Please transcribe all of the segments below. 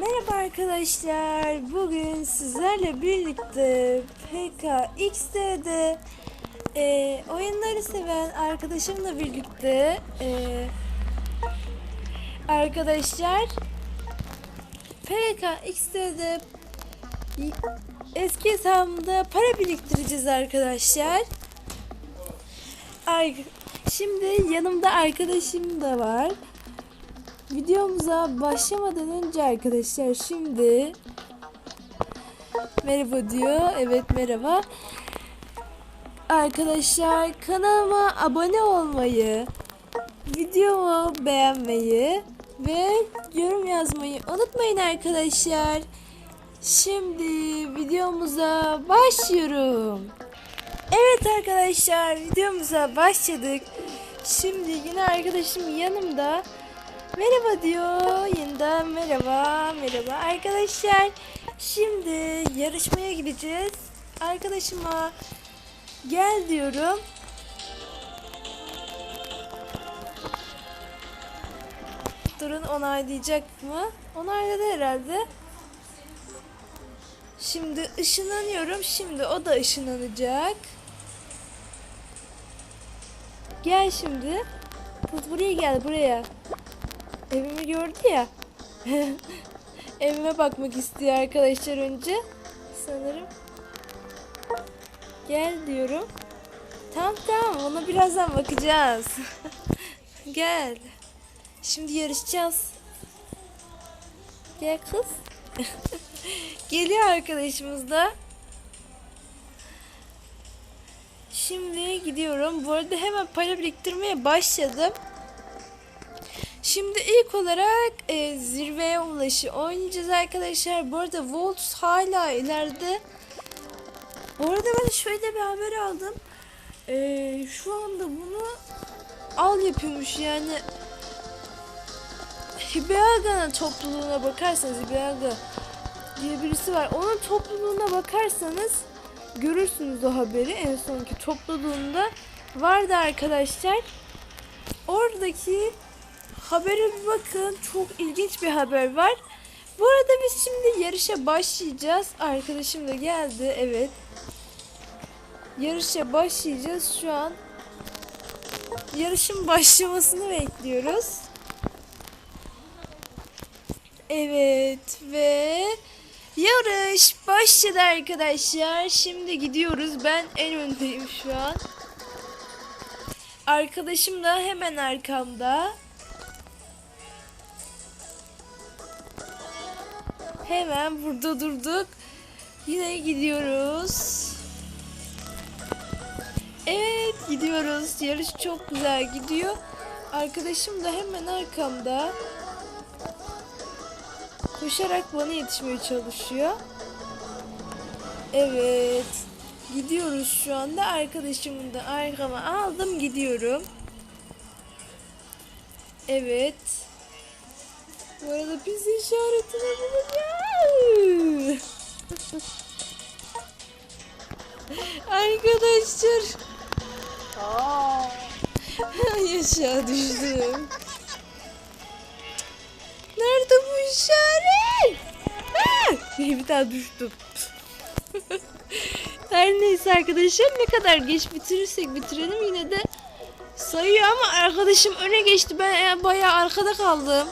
Merhaba arkadaşlar. Bugün sizlerle birlikte PKX'de e, oyunları seven arkadaşımla birlikte e, arkadaşlar PKX'de eski hesabımda para biriktireceğiz arkadaşlar. Ay, şimdi yanımda arkadaşım da var. Videomuza başlamadan önce arkadaşlar şimdi merhaba diyor. Evet merhaba. Arkadaşlar kanalıma abone olmayı, videomu beğenmeyi ve yorum yazmayı unutmayın arkadaşlar. Şimdi videomuza başlıyorum. Evet arkadaşlar videomuza başladık. Şimdi yine arkadaşım yanımda. Merhaba diyor. Yeniden merhaba. Merhaba arkadaşlar. Şimdi yarışmaya gideceğiz. Arkadaşıma gel diyorum. Durun onaylayacak mı? Onayladı herhalde. Şimdi ışınlanıyorum. Şimdi o da ışınlanacak. Gel şimdi. Kız buraya gel buraya. Evimi gördü ya. Evime bakmak istiyor arkadaşlar önce. Sanırım. Gel diyorum. Tamam tamam ona birazdan bakacağız. Gel. Şimdi yarışacağız. Gel kız. Geliyor arkadaşımız da. Şimdi gidiyorum. Bu arada hemen para biriktirmeye başladım. Şimdi ilk olarak e, zirveye ulaşı oynayacağız arkadaşlar. Bu arada Volts hala ileride. Bu arada ben şöyle bir haber aldım. E, şu anda bunu al yapıyormuş yani. Hibeaga'nın topluluğuna bakarsanız Hibeaga diye birisi var. Onun topluluğuna bakarsanız görürsünüz o haberi. En sonki topluluğunda vardı arkadaşlar. Oradaki habere bir bakın. Çok ilginç bir haber var. Bu arada biz şimdi yarışa başlayacağız. Arkadaşım da geldi. Evet. Yarışa başlayacağız şu an. Yarışın başlamasını bekliyoruz. Evet ve yarış başladı arkadaşlar. Şimdi gidiyoruz. Ben en öndeyim şu an. Arkadaşım da hemen arkamda. Hemen burada durduk. Yine gidiyoruz. Evet gidiyoruz. Yarış çok güzel gidiyor. Arkadaşım da hemen arkamda. Koşarak bana yetişmeye çalışıyor. Evet. Gidiyoruz şu anda. Arkadaşımı da arkama aldım gidiyorum. Evet. Bu arada biz işaretini bulacağız. Arkadaşlar. Aşağı düştüm. Nerede bu işaret? Bir daha düştüm. Her neyse arkadaşlar ne kadar geç bitirirsek bitirelim yine de sayıyor ama arkadaşım öne geçti. Ben bayağı arkada kaldım.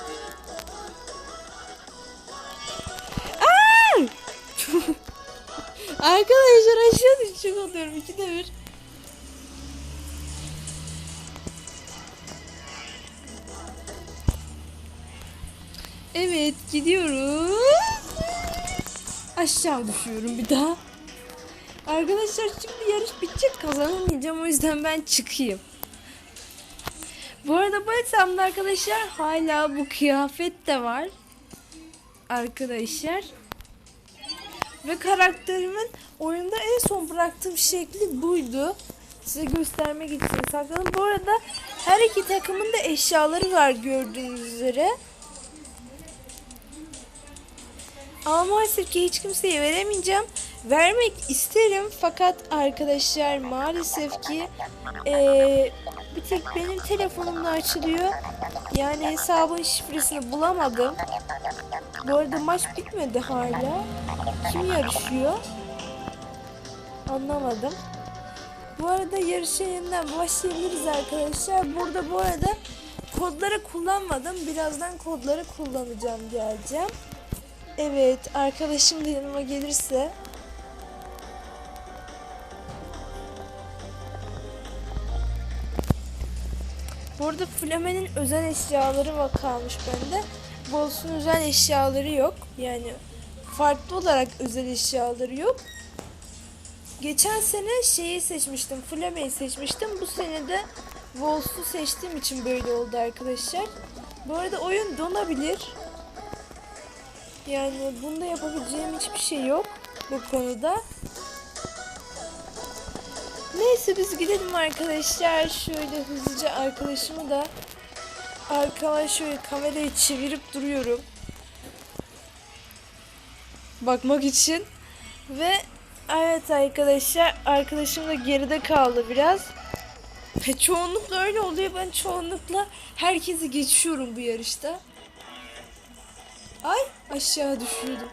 Arkadaşlar aşağı düşecek oluyorum ikide bir. Evet gidiyoruz. Aşağı düşüyorum bir daha. Arkadaşlar şimdi yarış bitecek kazanamayacağım o yüzden ben çıkayım. Bu arada hesabımda arkadaşlar hala bu kıyafet de var. Arkadaşlar. Ve karakterimin oyunda en son bıraktığım şekli buydu. Size göstermek için sakladım. Bu arada her iki takımın da eşyaları var gördüğünüz üzere. Ama maalesef ki hiç kimseye veremeyeceğim. Vermek isterim fakat arkadaşlar maalesef ki eee, bir tek benim telefonumda açılıyor. Yani hesabın şifresini bulamadım. Bu arada maç bitmedi hala. Kim yarışıyor? Anlamadım. Bu arada yarışa yeniden başlayabiliriz arkadaşlar. Burada bu arada kodları kullanmadım. Birazdan kodları kullanacağım geleceğim. Evet arkadaşım da yanıma gelirse. Burada Flame'nin özel eşyaları var kalmış bende. Bols'un özel eşyaları yok. Yani farklı olarak özel eşyaları yok. Geçen sene şeyi seçmiştim. Flame'yi seçmiştim. Bu sene de Wolf'u seçtiğim için böyle oldu arkadaşlar. Bu arada oyun donabilir. Yani bunda yapabileceğim hiçbir şey yok bu konuda. Neyse biz gidelim arkadaşlar. Şöyle hızlıca arkadaşımı da arkama şöyle kamerayı çevirip duruyorum. Bakmak için. Ve evet arkadaşlar arkadaşım da geride kaldı biraz. Ve çoğunlukla öyle oluyor. Ben çoğunlukla herkesi geçiyorum bu yarışta. Ay aşağı düşüyordum.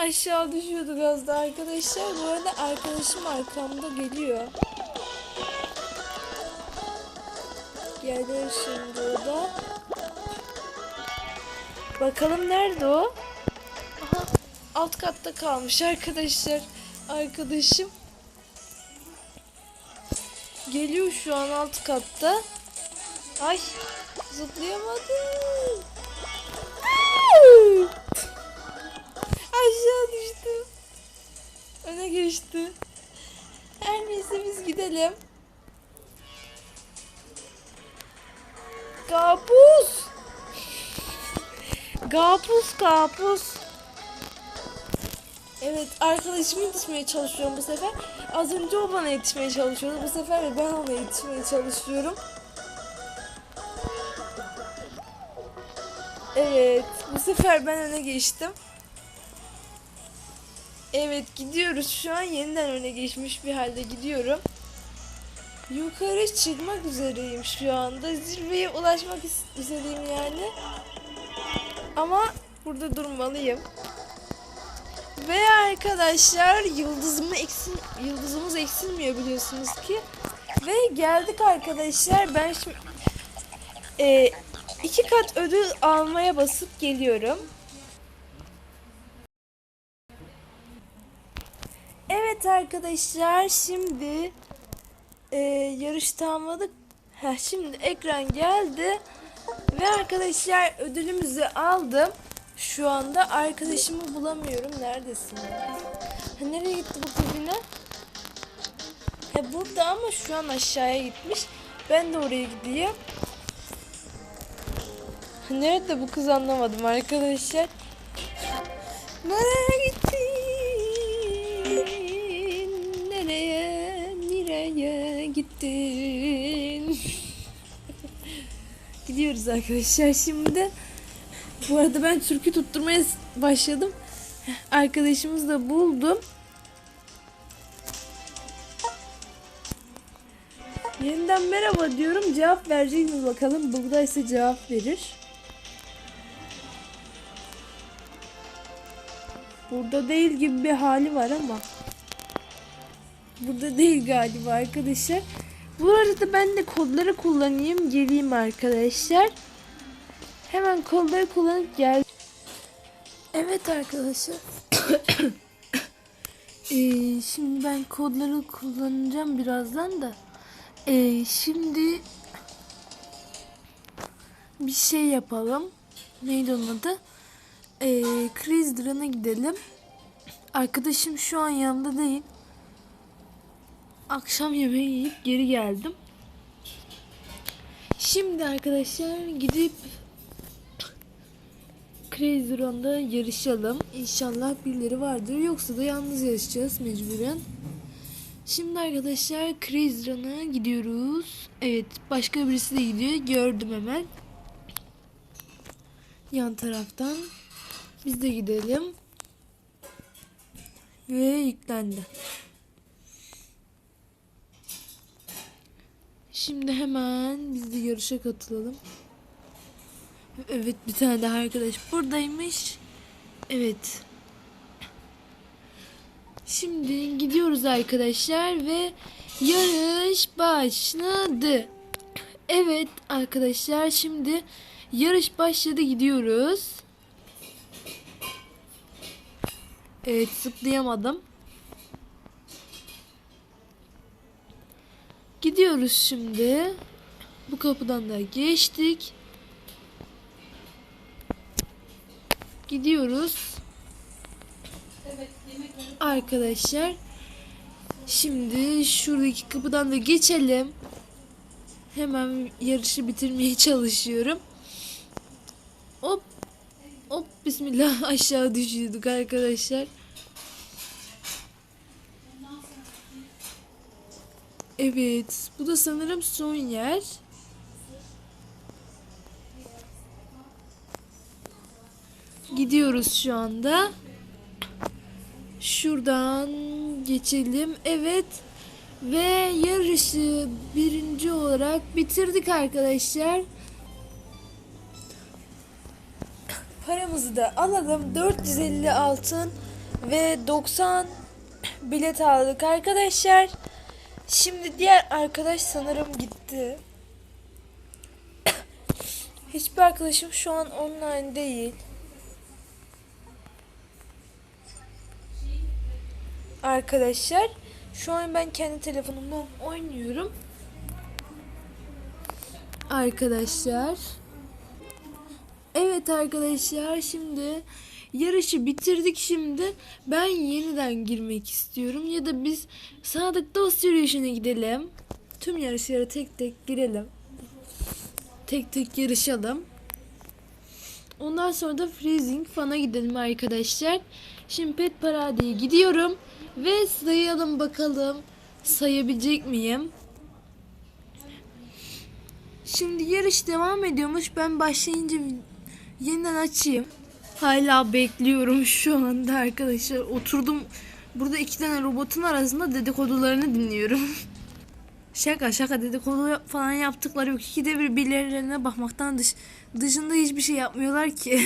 Aşağı düşüyorduk az da arkadaşlar. Bu arada arkadaşım arkamda geliyor. Gelir şimdi o da. Bakalım nerede o? Alt katta kalmış arkadaşlar. Arkadaşım. Geliyor şu an alt katta. Ay zıplayamadım. Aşağı düştü. Öne geçti. Her neyse biz gidelim. Kabus. Kabus kabus. Evet arkadaşımı yetişmeye çalışıyorum bu sefer. Az önce o bana yetişmeye çalışıyordu. Bu sefer ben ona yetişmeye çalışıyorum. Evet bu sefer ben öne geçtim. Evet gidiyoruz şu an yeniden öne geçmiş bir halde gidiyorum. Yukarı çıkmak üzereyim şu anda. Zirveye ulaşmak üzereyim yani. Ama burada durmalıyım. Ve arkadaşlar yıldızımı eksil yıldızımız eksilmiyor biliyorsunuz ki. Ve geldik arkadaşlar. Ben şimdi e, iki kat ödül almaya basıp geliyorum. Evet arkadaşlar şimdi e, yarış tamamladık. Heh, şimdi ekran geldi. Ve arkadaşlar ödülümüzü aldım. Şu anda arkadaşımı bulamıyorum. Neredesin? Ha, nereye gitti bu yine? Ha, burada ama şu an aşağıya gitmiş. Ben de oraya gideyim. Nerede bu kız anlamadım arkadaşlar. Nereye gittin? Gittin? Gidiyoruz arkadaşlar şimdi. Bu arada ben türkü tutturmaya başladım. Arkadaşımızı da buldum. Yeniden merhaba diyorum. Cevap verecek mi bakalım. Buradaysa cevap verir. Burada değil gibi bir hali var ama. Burada değil galiba arkadaşlar. Bu arada ben de kodları kullanayım. Geleyim arkadaşlar. Hemen kodları kullanıp gel. Evet arkadaşlar. Ee, şimdi ben kodları kullanacağım birazdan da. Ee, şimdi bir şey yapalım. Neydi onun adı? Ee, Kriz Dran'a gidelim. Arkadaşım şu an yanımda değil. Akşam yemeği yiyip geri geldim. Şimdi arkadaşlar gidip Crazy Run'da yarışalım. İnşallah birileri vardır. Yoksa da yalnız yarışacağız mecburen. Şimdi arkadaşlar Crazy Run'a gidiyoruz. Evet başka birisi de gidiyor. Gördüm hemen. Yan taraftan. Biz de gidelim. Ve yüklendi. Şimdi hemen biz de yarışa katılalım. Evet bir tane daha arkadaş buradaymış. Evet. Şimdi gidiyoruz arkadaşlar ve yarış başladı. Evet arkadaşlar şimdi yarış başladı gidiyoruz. Evet zıplayamadım. Gidiyoruz şimdi. Bu kapıdan da geçtik. Gidiyoruz. Arkadaşlar şimdi şuradaki kapıdan da geçelim. Hemen yarışı bitirmeye çalışıyorum. Hop hop bismillah aşağı düşüyorduk arkadaşlar. Evet bu da sanırım son yer. Gidiyoruz şu anda. Şuradan geçelim. Evet. Ve yarışı birinci olarak bitirdik arkadaşlar. Paramızı da alalım. 450 altın ve 90 bilet aldık arkadaşlar. Şimdi diğer arkadaş sanırım gitti. Hiçbir arkadaşım şu an online değil. Arkadaşlar şu an ben kendi telefonumdan oynuyorum. Arkadaşlar. Evet arkadaşlar şimdi yarışı bitirdik şimdi. Ben yeniden girmek istiyorum ya da biz Sadık Dost yürüyüşüne gidelim. Tüm yarışlara tek tek girelim. Tek tek yarışalım. Ondan sonra da Freezing Fan'a gidelim arkadaşlar. Şimdi Pet Parade'ye gidiyorum. Ve sayalım bakalım. Sayabilecek miyim? Şimdi yarış devam ediyormuş. Ben başlayınca yeniden açayım. Hala bekliyorum şu anda arkadaşlar. Oturdum. Burada iki tane robotun arasında dedikodularını dinliyorum. şaka şaka dedikodu falan yaptıkları yok. İki de birbirlerine bakmaktan dış, dışında hiçbir şey yapmıyorlar ki.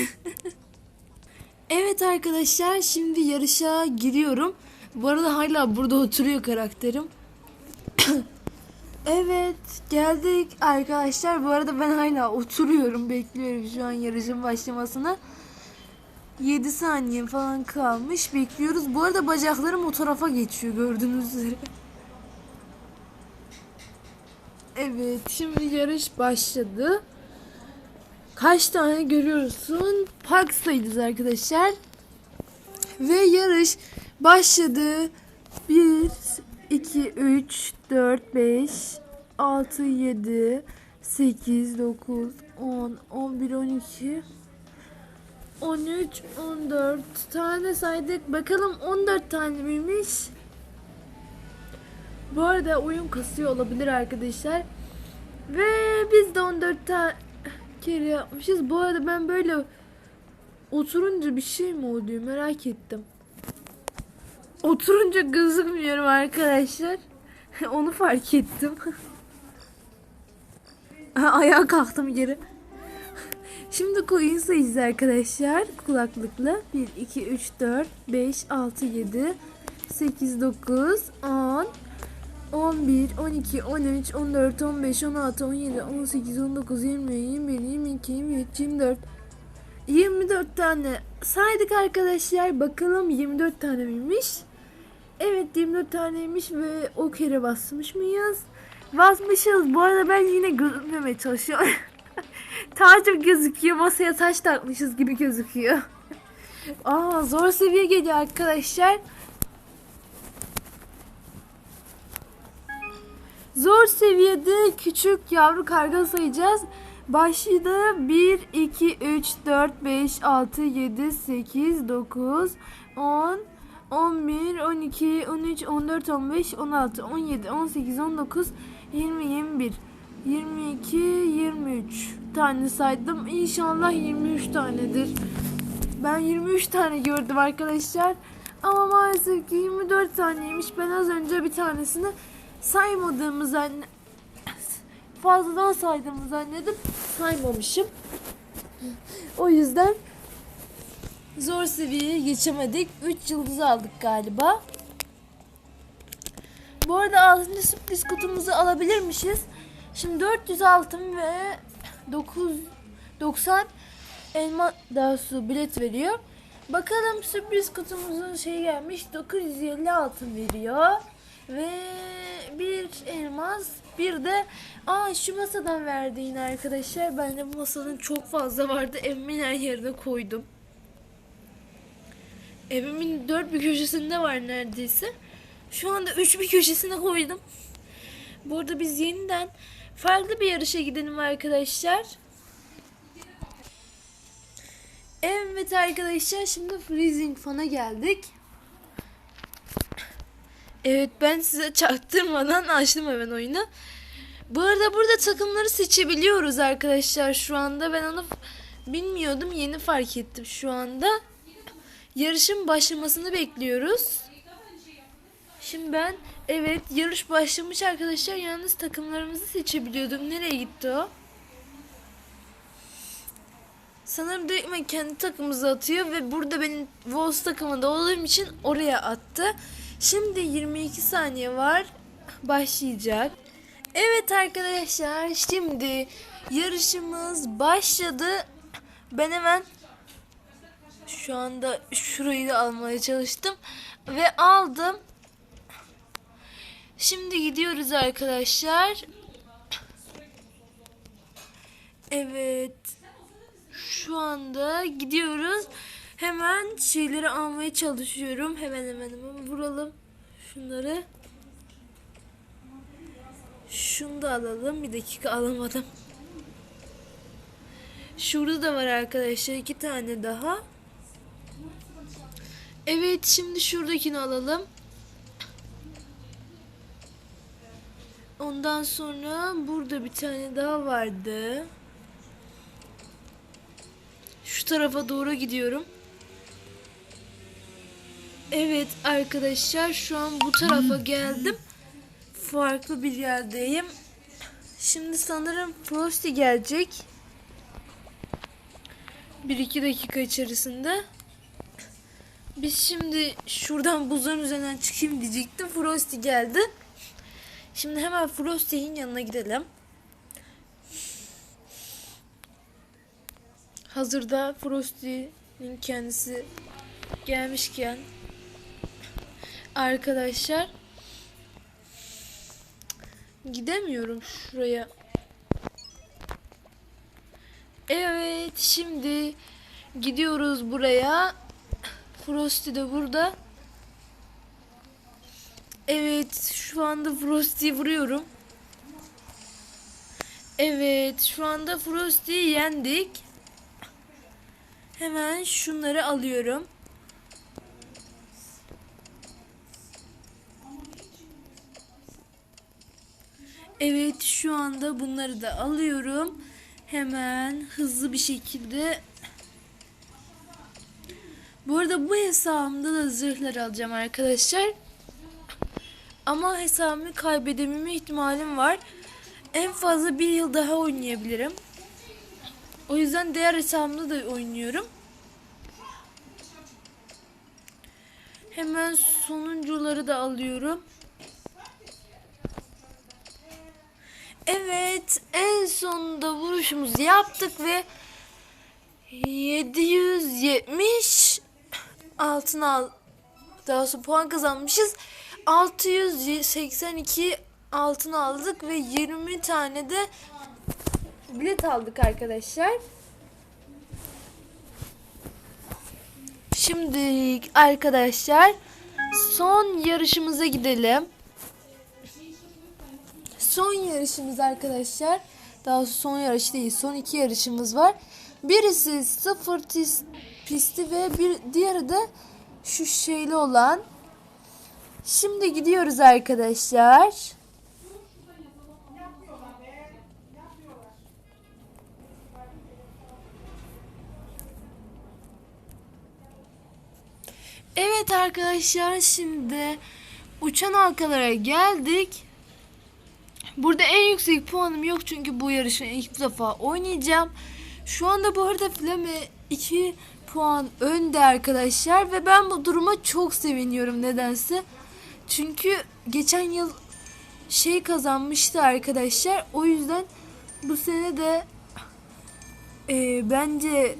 evet arkadaşlar şimdi yarışa giriyorum. Bu arada hala burada oturuyor karakterim. evet geldik arkadaşlar. Bu arada ben hala oturuyorum. Bekliyorum şu an yarışın başlamasına. 7 saniye falan kalmış. Bekliyoruz. Bu arada bacaklarım o tarafa geçiyor gördüğünüz üzere. Evet şimdi yarış başladı. Kaç tane görüyorsun? Parkstayız arkadaşlar. Ve yarış başladı. 1, 2, 3, 4, 5, 6, 7, 8, 9, 10, 11, 12, 13, 14 tane saydık. Bakalım 14 tane miymiş? Bu arada oyun kasıyor olabilir arkadaşlar. Ve biz de 14 tane kere yapmışız. Bu arada ben böyle oturunca bir şey mi oluyor merak ettim. Oturunca gözükmüyorum arkadaşlar. Onu fark ettim. Ayağa kalktım geri. Şimdi koyun sayısı arkadaşlar. Kulaklıkla 1, 2, 3, 4, 5, 6, 7, 8, 9, 10, 11, 12, 13, 14, 15, 16, 17, 18, 19, 20, 21, 22, 23, 24, 24 tane saydık arkadaşlar. Bakalım 24 tane miymiş? Evet 24 taneymiş ve o kere basmış mıyız? Basmışız. Bu arada ben yine gözükmemeye çalışıyorum. Tacım gözüküyor. Masaya taş takmışız gibi gözüküyor. Aa zor seviye geliyor arkadaşlar. Zor seviyede küçük yavru karga sayacağız. Başladı 1, 2, 3, 4, 5, 6, 7, 8, 9, 10, 11, 12, 13, 14, 15, 16, 17, 18, 19, 20, 21. 22, 23 tane saydım. İnşallah 23 tanedir. Ben 23 tane gördüm arkadaşlar. Ama maalesef ki 24 taneymiş. Ben az önce bir tanesini saymadığımı zanne fazladan saydığımı zannedip saymamışım. O yüzden zor seviyeye geçemedik. 3 yıldız aldık galiba. Bu arada 6. sürpriz kutumuzu alabilirmişiz. Şimdi 400 altın ve 9 90 elma daha su bilet veriyor. Bakalım sürpriz kutumuzun şey gelmiş 950 altın veriyor. Ve bir elmas bir de aa şu masadan verdi yine arkadaşlar. Ben de bu masanın çok fazla vardı. Evimin her yerine koydum. Evimin dört bir köşesinde var neredeyse. Şu anda üç bir köşesine koydum. Bu arada biz yeniden farklı bir yarışa gidelim arkadaşlar. Evet arkadaşlar şimdi Freezing Fun'a geldik. Evet ben size çaktırmadan açtım hemen oyunu. Bu arada burada takımları seçebiliyoruz arkadaşlar şu anda. Ben onu bilmiyordum yeni fark ettim şu anda. Yarışın başlamasını bekliyoruz. Şimdi ben evet yarış başlamış arkadaşlar. Yalnız takımlarımızı seçebiliyordum. Nereye gitti o? Sanırım direkt kendi takımımıza atıyor ve burada benim Wolves takımında olduğum için oraya attı. Şimdi 22 saniye var. Başlayacak. Evet arkadaşlar şimdi yarışımız başladı. Ben hemen şu anda şurayı da almaya çalıştım ve aldım. Şimdi gidiyoruz arkadaşlar. Evet. Şu anda gidiyoruz. Hemen şeyleri almaya çalışıyorum. Hemen hemen hemen vuralım. Şunları. Şunu da alalım. Bir dakika alamadım. Şurada da var arkadaşlar. iki tane daha. Evet şimdi şuradakini alalım. Ondan sonra burada bir tane daha vardı. Şu tarafa doğru gidiyorum. Evet arkadaşlar şu an bu tarafa geldim. Farklı bir yerdeyim. Şimdi sanırım Frosty gelecek. 1-2 dakika içerisinde. Biz şimdi şuradan buzların üzerinden çıkayım diyecektim. Frosty geldi. Şimdi hemen Frosty'nin yanına gidelim. Hazırda Frosty'nin kendisi gelmişken arkadaşlar gidemiyorum şuraya. Evet şimdi gidiyoruz buraya. Frosty de burada. Evet şu anda Frosty'yi vuruyorum. Evet şu anda Frosty'yi yendik. Hemen şunları alıyorum. Evet şu anda bunları da alıyorum. Hemen hızlı bir şekilde bu arada bu hesabımda da zırhlar alacağım arkadaşlar. Ama hesabımı kaybedememe ihtimalim var. En fazla bir yıl daha oynayabilirim. O yüzden diğer hesabımda da oynuyorum. Hemen sonuncuları da alıyorum. Evet en sonunda vuruşumuzu yaptık ve 770 altın al daha sonra puan kazanmışız. 682 altın aldık ve 20 tane de bilet aldık arkadaşlar. Şimdi arkadaşlar son yarışımıza gidelim. Son yarışımız arkadaşlar. Daha son yarış değil. Son iki yarışımız var. Birisi sıfır tis- pisti ve bir diğeri de şu şeyli olan. Şimdi gidiyoruz arkadaşlar. Evet arkadaşlar şimdi uçan halkalara geldik. Burada en yüksek puanım yok çünkü bu yarışı ilk defa oynayacağım. Şu anda bu arada Flame 2 puan önde arkadaşlar ve ben bu duruma çok seviniyorum nedense. Çünkü geçen yıl şey kazanmıştı arkadaşlar. O yüzden bu sene de e, bence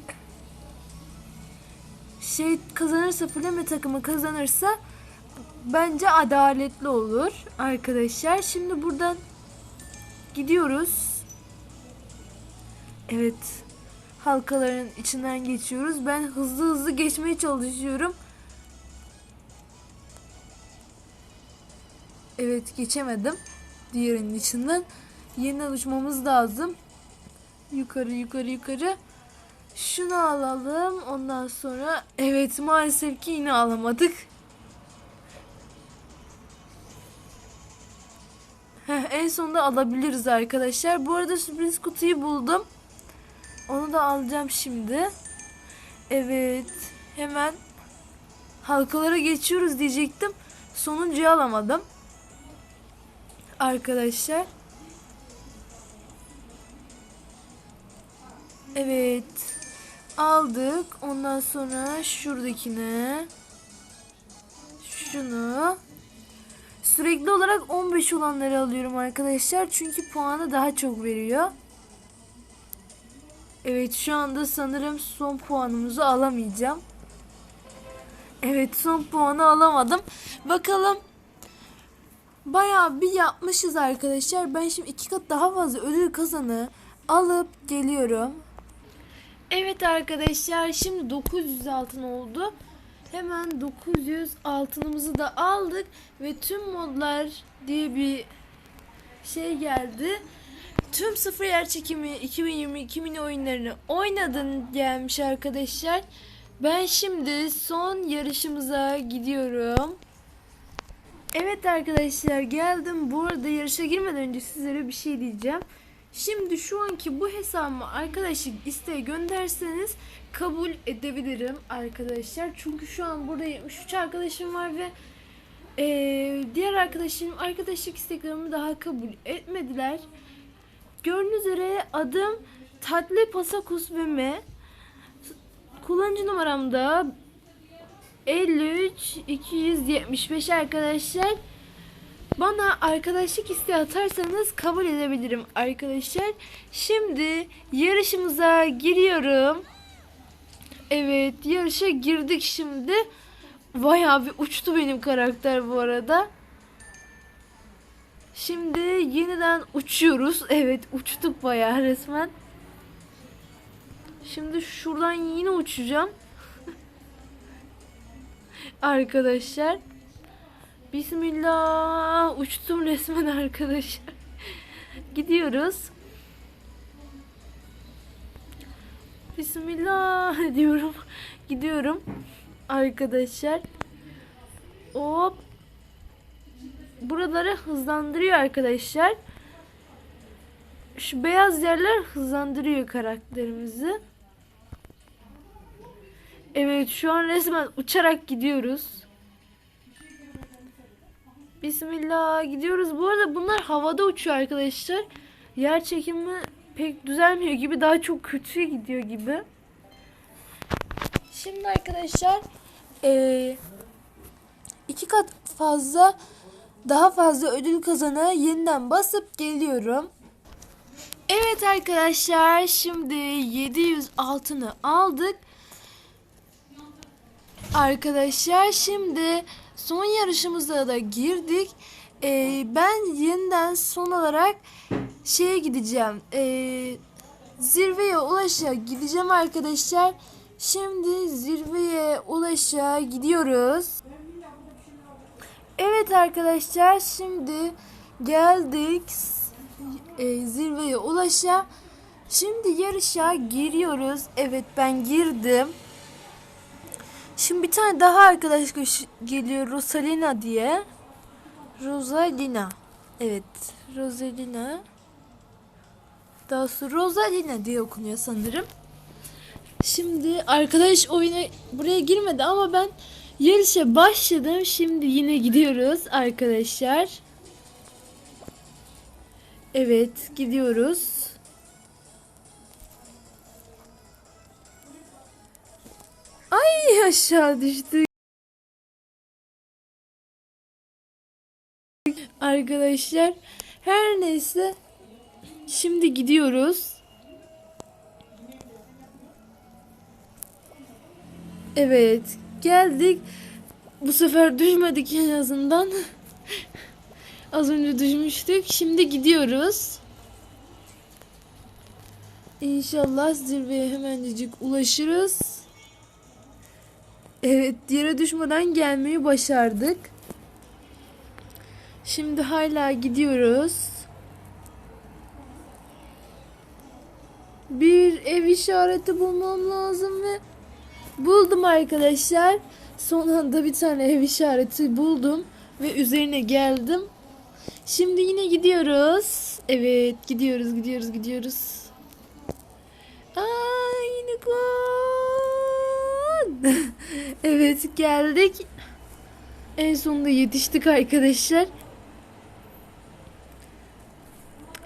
şey kazanırsa Flame takımı kazanırsa bence adaletli olur arkadaşlar. Şimdi buradan gidiyoruz. Evet. Halkaların içinden geçiyoruz. Ben hızlı hızlı geçmeye çalışıyorum. Evet geçemedim. Diğerinin içinden. Yeniden uçmamız lazım. Yukarı yukarı yukarı. Şunu alalım. Ondan sonra evet maalesef ki yine alamadık. Heh, en sonunda alabiliriz arkadaşlar. Bu arada sürpriz kutuyu buldum. Onu da alacağım şimdi. Evet. Hemen halkalara geçiyoruz diyecektim. Sonuncuyu alamadım. Arkadaşlar. Evet. Aldık. Ondan sonra şuradakine şunu sürekli olarak 15 olanları alıyorum arkadaşlar. Çünkü puanı daha çok veriyor. Evet şu anda sanırım son puanımızı alamayacağım. Evet son puanı alamadım. Bakalım. Bayağı bir yapmışız arkadaşlar. Ben şimdi iki kat daha fazla ödül kazanı alıp geliyorum. Evet arkadaşlar şimdi 900 altın oldu. Hemen 900 altınımızı da aldık ve tüm modlar diye bir şey geldi. Tüm sıfır yer çekimi 2022 mini oyunlarını oynadın gelmiş arkadaşlar. Ben şimdi son yarışımıza gidiyorum. Evet arkadaşlar geldim. Bu arada yarışa girmeden önce sizlere bir şey diyeceğim. Şimdi şu anki bu hesabıma arkadaşlık isteği gönderseniz kabul edebilirim arkadaşlar. Çünkü şu an burada 73 arkadaşım var ve eee, diğer arkadaşım arkadaşlık isteklerimi daha kabul etmediler. Gördüğünüz üzere adım Tatlı Pasakus Meme. Kullanıcı numaram da 53 275 arkadaşlar. Bana arkadaşlık isteği atarsanız kabul edebilirim arkadaşlar. Şimdi yarışımıza giriyorum. Evet yarışa girdik şimdi. Bayağı bir uçtu benim karakter bu arada. Şimdi yeniden uçuyoruz. Evet uçtuk bayağı resmen. Şimdi şuradan yine uçacağım. Arkadaşlar. Bismillah. Uçtum resmen arkadaşlar. Gidiyoruz. Bismillah diyorum. Gidiyorum. Arkadaşlar. Hop. Buraları hızlandırıyor arkadaşlar. Şu beyaz yerler hızlandırıyor karakterimizi. Evet şu an resmen uçarak gidiyoruz. Bismillah gidiyoruz. Bu arada bunlar havada uçuyor arkadaşlar. Yer çekimi pek düzelmiyor gibi daha çok kötüye gidiyor gibi. Şimdi arkadaşlar eee, iki kat fazla daha fazla ödül kazana yeniden basıp geliyorum. Evet arkadaşlar şimdi 700 altını aldık. Arkadaşlar şimdi son yarışımıza da girdik. Ee, ben yeniden son olarak şeye gideceğim. Ee, zirveye ulaşa gideceğim arkadaşlar. Şimdi zirveye ulaşa gidiyoruz. Evet arkadaşlar şimdi geldik e, zirveye ulaşa. Şimdi yarışa giriyoruz. Evet ben girdim. Şimdi bir tane daha arkadaş geliyor Rosalina diye. Rosalina. Evet. Rosalina. Daha sonra Rosalina diye okunuyor sanırım. Şimdi arkadaş oyuna buraya girmedi ama ben Yarışa başladım. Şimdi yine gidiyoruz arkadaşlar. Evet gidiyoruz. Ay aşağı düştük. Arkadaşlar her neyse şimdi gidiyoruz. Evet geldik. Bu sefer düşmedik en azından. Az önce düşmüştük. Şimdi gidiyoruz. İnşallah zirveye hemencik ulaşırız. Evet yere düşmeden gelmeyi başardık. Şimdi hala gidiyoruz. Bir ev işareti bulmam lazım ve buldum arkadaşlar. Son anda bir tane ev işareti buldum ve üzerine geldim. Şimdi yine gidiyoruz. Evet gidiyoruz gidiyoruz gidiyoruz. Aa unicorn. evet geldik. En sonunda yetiştik arkadaşlar.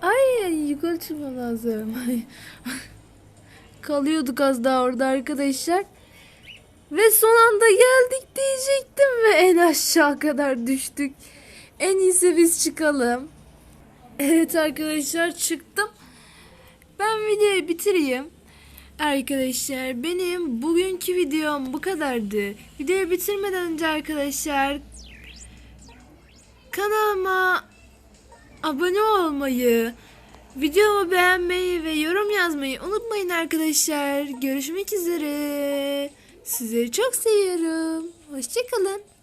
Ay yukarı çıkmam lazım. Kalıyorduk az daha orada arkadaşlar. Ve son anda geldik diyecektim ve en aşağı kadar düştük. En iyisi biz çıkalım. Evet arkadaşlar çıktım. Ben videoyu bitireyim. Arkadaşlar benim bugünkü videom bu kadardı. Videoyu bitirmeden önce arkadaşlar kanalıma abone olmayı, videomu beğenmeyi ve yorum yazmayı unutmayın arkadaşlar. Görüşmek üzere. Sizleri çok seviyorum. Hoşçakalın.